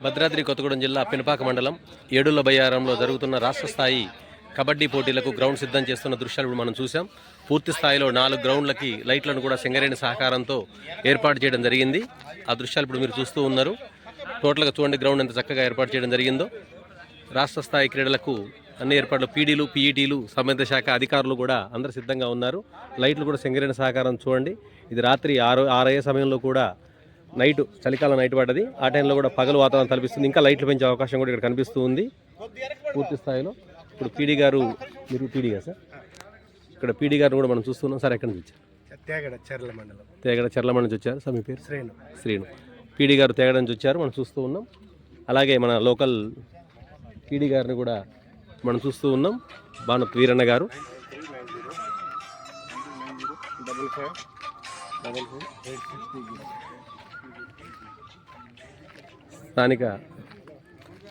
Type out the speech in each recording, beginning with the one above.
భద్రాద్రి కొత్తగూడెం జిల్లా పినపాక మండలం ఏడుల బయ్యారంలో జరుగుతున్న రాష్ట్ర స్థాయి కబడ్డీ పోటీలకు గ్రౌండ్ సిద్ధం చేస్తున్న దృశ్యాలు ఇప్పుడు మనం చూసాం పూర్తి స్థాయిలో నాలుగు గ్రౌండ్లకి లైట్లను కూడా సింగరేణి సహకారంతో ఏర్పాటు చేయడం జరిగింది. ఆ దృశ్యాలు ఇప్పుడు మీరు చూస్తూ ఉన్నారు. టోటల్గా చూడండి గ్రౌండ్ ఎంత చక్కగా ఏర్పాటు చేయడం జరిగిందో. రాష్ట్ర స్థాయి క్రీడలకు అన్ని ఏర్పాట్లు పీడీలు పీఈటీలు సంబంధిత శాఖ అధికారులు కూడా అందరు సిద్ధంగా ఉన్నారు. లైట్లు కూడా సింగరేణి సహకారం చూడండి. ఇది రాత్రి ఆరు ఆరయ్యే సమయంలో కూడా నైట్ చలికాలం నైట్ పడ్డది. ఆ టైంలో కూడా పగలు వాతావరణం కల్పిస్తుంది ఇంకా లైట్లు పెంచే అవకాశం కూడా ఇక్కడ కనిపిస్తూ ఉంది పూర్తి స్థాయిలో ఇప్పుడు పీడీ గారు మీరు పీడీ గారు సార్? ఇక్కడ పీడీ గారిని కూడా మనం చూస్తున్నాం. సార్ ఎక్కడి నుంచి? వచ్చారు తేగడ చెర్ల మండలం. తేగడ చర్లమ నుంచి వచ్చారు. సార్ మీ పేరు? శ్రేణు శ్రీను. పీడీ గారు తేగడ నుంచి వచ్చారు. మనం చూస్తూ ఉన్నాం. అలాగే మన లోకల్ పీడీ గారిని కూడా మనం చూస్తూ ఉన్నాం. భాను వీరన్న గారు. Double five double five eight sixty స్థానిక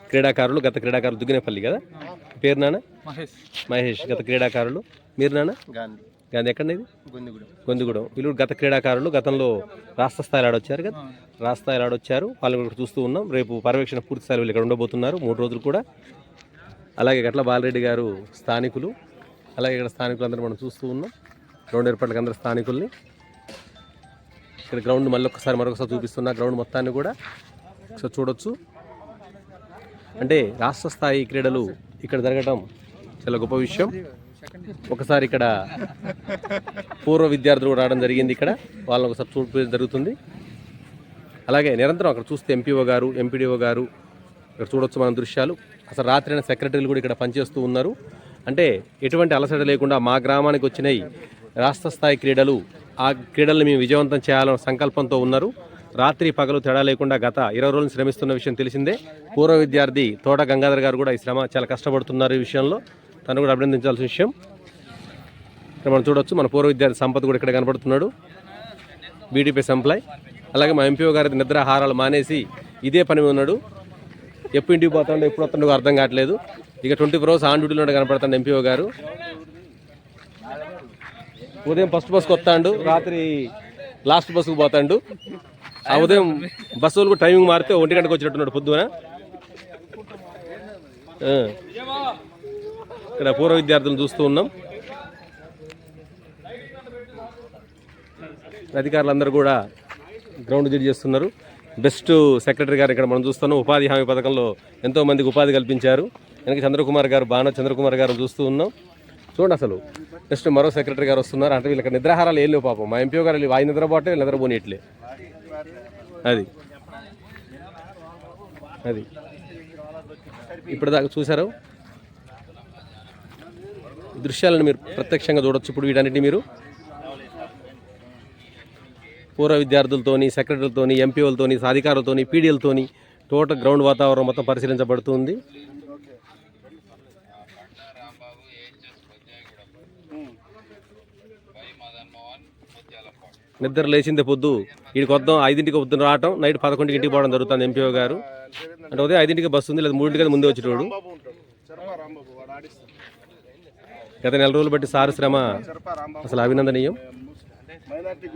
క్రీడాకారులు గత క్రీడాకారులు దుగ్గినపల్లి కదా? పేరు నాన్న? మహేష్. మహేష్ గత క్రీడాకారులు. మీరు నాన్న? గాంధీ. గాంధీ ఎక్కడి ఇది? గుందిగూడెం. గొంతుగూడెం వీళ్ళు గత క్రీడాకారులు గతంలో రాష్ట్ర స్థాయిలో ఆడొచ్చారు కదా? రాష్ట్ర స్థాయిలో ఆడొచ్చారు. వాళ్ళు ఇక్కడ చూస్తూ ఉన్నాం. రేపు పర్యవేక్షణ పూర్తి స్థాయిలో వీళ్ళు ఇక్కడ ఉండబోతున్నారు. మూడు రోజులు కూడా. అలాగే గట్ల బాలరెడ్డి గారు స్థానికులు. అలాగే ఇక్కడ స్థానికులందరూ మనం చూస్తూ ఉన్నాం. గ్రౌండ్ ఏర్పాట్లకు అందరు స్థానికుల్ని. ఇక్కడ గ్రౌండ్ మళ్ళీ ఒక్కసారి మరొకసారి చూపిస్తున్నా. గ్రౌండ్ మొత్తాన్ని కూడా ఒకసారి చూడొచ్చు. అంటే రాష్ట్ర స్థాయి క్రీడలు ఇక్కడ జరగడం చాలా గొప్ప విషయం. ఒకసారి ఇక్కడ పూర్వ విద్యార్థులు కూడా రావడం జరిగింది ఇక్కడ. వాళ్ళని ఒకసారి చూపించడం జరుగుతుంది. అలాగే నిరంతరం అక్కడ చూస్తే ఎంపీఓ గారు ఎంపీడీఓ గారు ఇక్కడ చూడొచ్చు మన దృశ్యాలు. అసలు రాత్రి అయిన సెక్రటరీలు కూడా ఇక్కడ పనిచేస్తూ ఉన్నారు. అంటే ఎటువంటి అలసట లేకుండా మా గ్రామానికి వచ్చినాయి రాష్ట్ర స్థాయి క్రీడలు. ఆ క్రీడలను మేము విజయవంతం చేయాలన్న సంకల్పంతో ఉన్నారు. రాత్రి పగలు తేడా లేకుండా గత ఇరవై రోజులు శ్రమిస్తున్న విషయం తెలిసిందే. పూర్వ విద్యార్థి తోట గంగాధర్ గారు కూడా ఈ శ్రమ చాలా కష్టపడుతున్నారు ఈ విషయంలో. తను కూడా అభినందించాల్సిన విషయం. ఇక్కడ మనం చూడొచ్చు మన పూర్వ విద్యార్థి సంపద కూడా ఇక్కడ కనబడుతున్నాడు బీడీపీ సంప్లై. అలాగే మా ఎంపీఓ గారి నిద్రాహారాలు మానేసి ఇదే పని ఉన్నాడు. ఎప్పుడు ఇంటికి పోతాడో ఎప్పుడు వస్తుండో అర్థం కావట్లేదు. ఇక ట్వంటీ ఫోర్ అవర్స్ ఆన్ డ్యూటీలో కనపడతాడు ఎంపీఓ గారు. ఉదయం ఫస్ట్ బస్కి వస్తాడు. రాత్రి లాస్ట్ బస్సుకు పోతాడు. ఆ ఉదయం బస్సు వాళ్ళకు టైమింగ్ మారితే ఒంటి గంటకు వచ్చినట్టున్నాడు పొద్దున. ఆ. ఇక్కడ పూర్వ విద్యార్థులను చూస్తూ ఉన్నాం. అధికారులందరూ కూడా గ్రౌండ్ జడ్జి చేస్తున్నారు. బెస్ట్ సెక్రటరీ గారు ఇక్కడ మనం చూస్తున్నాం. ఉపాధి హామీ పథకంలో ఎంతోమందికి ఉపాధి కల్పించారు. వెనక చంద్రకుమార్ గారు బాణ చంద్రకుమార్ గారు చూస్తూ ఉన్నాం. చూడండి అసలు. నెక్స్ట్ మరో సెక్రటరీ గారు వస్తున్నారు. అంటే వీళ్ళకి నిద్రాహారాలు ఏం లేవు పాపం. మా ఎంపీ గారు ఆయన నిద్రపోతే వీళ్ళు నిద్రపోనిట్లే అది. అది. ఇప్పుడు దాకా దృశ్యాలను మీరు ప్రత్యక్షంగా చూడొచ్చు. ఇప్పుడు వీటన్నిటిని మీరు. పూర్వ విద్యార్థులతోని సెక్రటరీలతోని ఎంపీఓలతోని అధికారులతోని పీడీలతోని టోటల్ గ్రౌండ్ వాతావరణం మొత్తం పరిశీలించబడుతుంది. నిద్ర లేచింది పొద్దు. వీడికి వద్దాం ఐదింటికి పొద్దున రావటం నైట్ పదకొండుకి ఇంటికి పోవడం జరుగుతుంది ఎంపీఓ గారు. అంటే ఉదయం ఐదింటికి బస్సు ఉంది లేదా మూడింటికి ముందే వచ్చేటోడు. గత నెల రోజులు బట్టి సారు శ్రమ అసలు అభినందనీయం.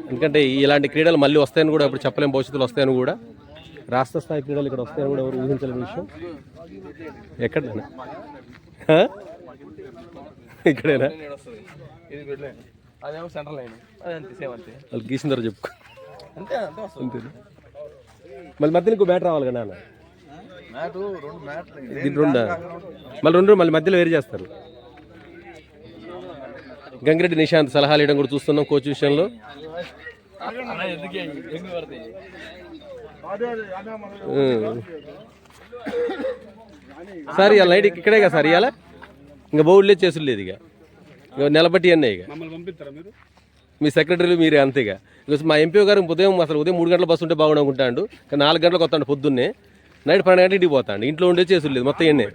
ఎందుకంటే ఇలాంటి క్రీడలు మళ్ళీ వస్తాయని కూడా ఇప్పుడు చెప్పలేం భవిష్యత్తులో వస్తాయని కూడా. రాష్ట్ర స్థాయి క్రీడలు ఇక్కడ వస్తాయని కూడా ఎవరు ఊహించలేని విషయం. ఎక్కడ ఇక్కడేనా? అదేమో సెంట్రల్ లైన్ అది అంతే సేమ్ అంతే. వాళ్ళు గీసిన తర్వాత చెప్పుకో. అంతే అంతే వస్తుంది. అంతేనా? మళ్ళీ మధ్యలో ఇంకో బ్యాట్ రావాలి కదా నాన్న? మ్యాట్ రెండు మ్యాట్లు. దీని రెండు? మళ్ళీ రెండు మళ్ళీ మధ్యలో వేరు చేస్తారు. గంగిరెడ్డి నిశాంత్ సలహాలు ఇవ్వడం కూడా చూస్తున్నాం కోచ్ విషయంలో. సార్ ఇవాళ నైట్ ఇక్కడే కదా సార్? ఇవాళ ఇంకా బౌడ్లే చేసుడు లేదు ఇక ఇక. నిలబట్టి అన్నీ ఇక మమ్మల్ని పంపిస్తారా మీరు? మీ సెక్రటరీలు మీరే అంతేగా. ఇక మా ఎంపీ గారు ఉదయం అసలు ఉదయం మూడు గంటల బస్సు ఉంటే బాగుండు అనుకుంటాడు కానీ నాలుగు గంటలకు వస్తాడు పొద్దున్నే. నైట్ పన్నెండు గంటలకు ఇంటికి పోతాడు. ఇంట్లో ఉండే చేసుడు లేదు మొత్తం ఎన్నే